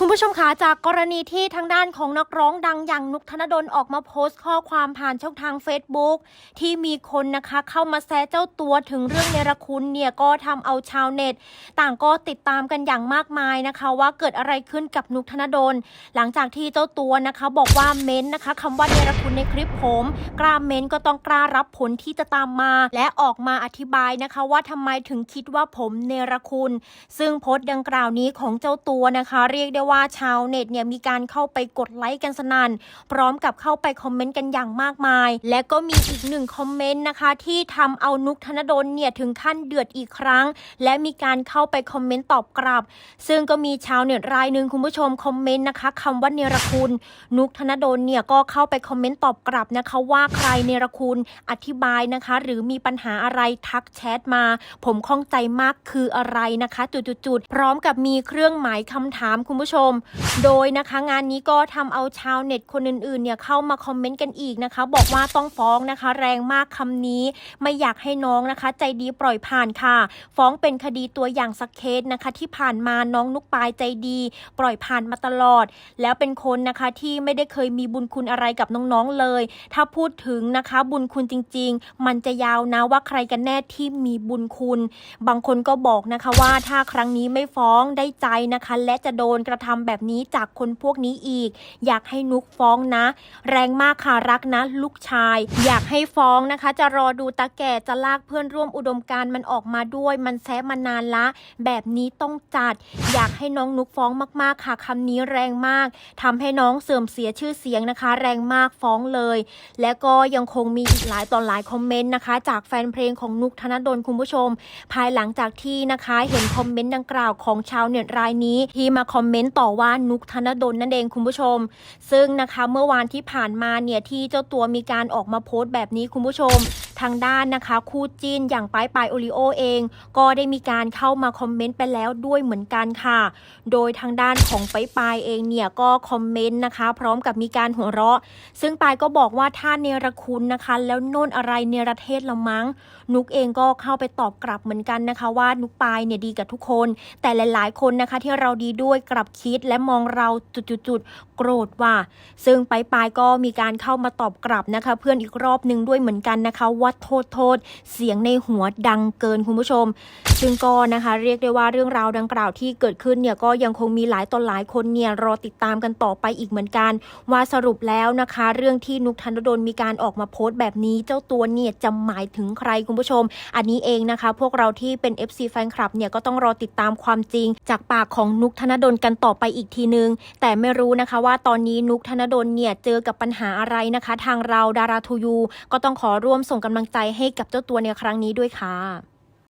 คุณผู้ชมคะจากกรณีที่ทางด้านของนักร้องดังอย่างนุกธนดลออกมาโพสต์ข้อความผ่านช่องทาง Facebook ที่มีคนนะคะเข้ามาแซะเจ้าตัวถึงเรื่องเนรคุณเนี่ยก็ทำเอาชาวเน็ต ต่างก็ติดตามกันอย่างมากมายนะคะ ว่าเกิดอะไรขึ้นกับนุกธนดล หลังจากที่เจ้าตัวนะคะ บอกว่าเม้นต์นะคะคำว่าเนรคุณในคลิปผมกล้าเม้นต์ก็ต้องกล้ารับผลที่จะตามมา และออกมาอธิบายนะคะ ว่าทำไมถึงคิดว่าผมเนรคุณ ซึ่งโพสต์ดังกล่าวนี้ของเจ้าตัวนะคะ เรียกได้ว่าชาวเน็ตเนี่ยมีการเข้าไปกดไลค์กันสนั่นพร้อมกับเข้าไปคอมเมนต์กันอย่างมากมาย และก็มีอีกหนึ่งคอมเมนต์นะคะที่ทำเอานุกธนดลเนี่ยถึงขั้นเดือดอีกครั้ง และมีการเข้าไปคอมเมนต์ตอบกลับ ซึ่งก็มีชาวเน็ตรายหนึ่งคุณผู้ชมคอมเมนต์นะคะคำว่าเนรคุณ นุกธนดลเนี่ยก็เข้าไปคอมเมนต์ตอบกลับนะคะว่าใครเนรคุณอธิบายนะคะ หรือมีปัญหาอะไรทักแชทมา ผมข้องใจมากคืออะไรนะคะจุดๆๆพร้อมกับมีเครื่องหมายคำถามคุณผู้ชมโดยนะคะงานนี้ก็ทำเอาชาวเน็ตคนอื่นๆเนี่ยเข้ามาคอมเมนต์กันอีกนะคะ บอกว่าต้องฟ้องนะคะ แรงมากคำนี้ไม่อยากให้น้องนะคะ ใจดีปล่อยผ่านค่ะ ฟ้องเป็นคดีตัวอย่างสักเคสนะคะ ที่ผ่านมาน้องนุกปายใจดี ปล่อยผ่านมาตลอด แล้วเป็นคนนะคะที่ไม่ได้เคยมีบุญคุณอะไรกับน้องๆเลย ถ้าพูดถึงนะคะบุญคุณจริง ๆ มันจะยาวนะว่าใครกันแน่ที่มีบุญคุณ บางคนก็บอกนะคะว่าถ้าครั้งนี้ไม่ฟ้องได้ใจนะคะ และจะโดนกระททำแบบนี้จากคนพวกนี้อีก อยากให้นุกฟ้องนะ แรงมากค่ะรักนะ ลูกชาย อยากให้ฟ้องนะคะ จะรอดูตาแก่จะลากเพื่อนร่วมอุดมการมันออกมาด้วย มันแซะมานานละ แบบนี้ต้องจัด อยากให้น้องนุกฟ้องมากๆค่ะคำนี้แรงมากทำให้น้องเสื่อมเสียชื่อเสียงนะคะ แรงมากฟ้องเลย และก็ยังคงมีอีกหลายต่อหลายคอมเมนต์นะคะ จากแฟนเพลงของนุกธนดลคุณผู้ชม ภายหลังจากที่นะคะเห็นคอมเมนต์ดังกล่าวของชาวเน็ตรายนี้ที่มาคอมเมนต์ต่อว่านุกธนดลนั่นเองคุณผู้ชม ซึ่งนะคะเมื่อวานที่ผ่านมาเนี่ยที่เจ้าตัวมีการออกมาโพสต์แบบนี้คุณผู้ชมทางด้านนะคะคู่จิ้นอย่างป้ายปายโอริโอเอง ก็ได้มีการเข้ามาคอมเมนต์ไปแล้วด้วยเหมือนกันค่ะ โดยทางด้านของป้ายปายเองเนี่ยก็คอมเมนต์นะคะ พร้อมกับมีการหัวเราะ ซึ่งปายก็บอกว่าถ้าเนรคุณนะคะ แล้วโน่นอะไรเนรเทศละมั้ง นุกเองก็เข้าไปตอบกลับเหมือนกันนะคะ ว่านุกปายเนี่ยดีกับทุกคน แต่หลาย ๆ คนนะคะที่เราดีด้วยกลับคิดและมองเราจุดๆโกรธว่า ซึ่งปายปายก็มีการเข้ามาตอบกลับนะคะ เพื่อนอีกรอบหนึ่งด้วยเหมือนกันนะคะว่าโทษโทษ เสียงในหัวดังเกินคุณผู้ชม ซึ่งก็นะคะ เรียกได้ว่าเรื่องราวดังกล่าวที่เกิดขึ้นเนี่ยก็ยังคงมีหลายต่อหลายคนเนี่ยรอติดตามกันต่อไปอีกเหมือนกัน ว่าสรุปแล้วนะคะ เรื่องที่นุกธนดลมีการออกมาโพสต์แบบนี้ เจ้าตัวเนี่ยจะหมายถึงใครคุณผู้ชม อันนี้เองนะคะ พวกเราที่เป็น FC แฟนคลับเนี่ยก็ต้องรอติดตามความจริง จากปากของนุกธนดลกันตต่อไปอีกทีนึง แต่ไม่รู้นะคะว่าตอนนี้นุกธนดลเนี่ยเจอกับปัญหาอะไรนะคะ ทางเราดาราทูยูก็ต้องขอร่วมส่งกำลังใจให้กับเจ้าตัวในครั้งนี้ด้วยค่ะ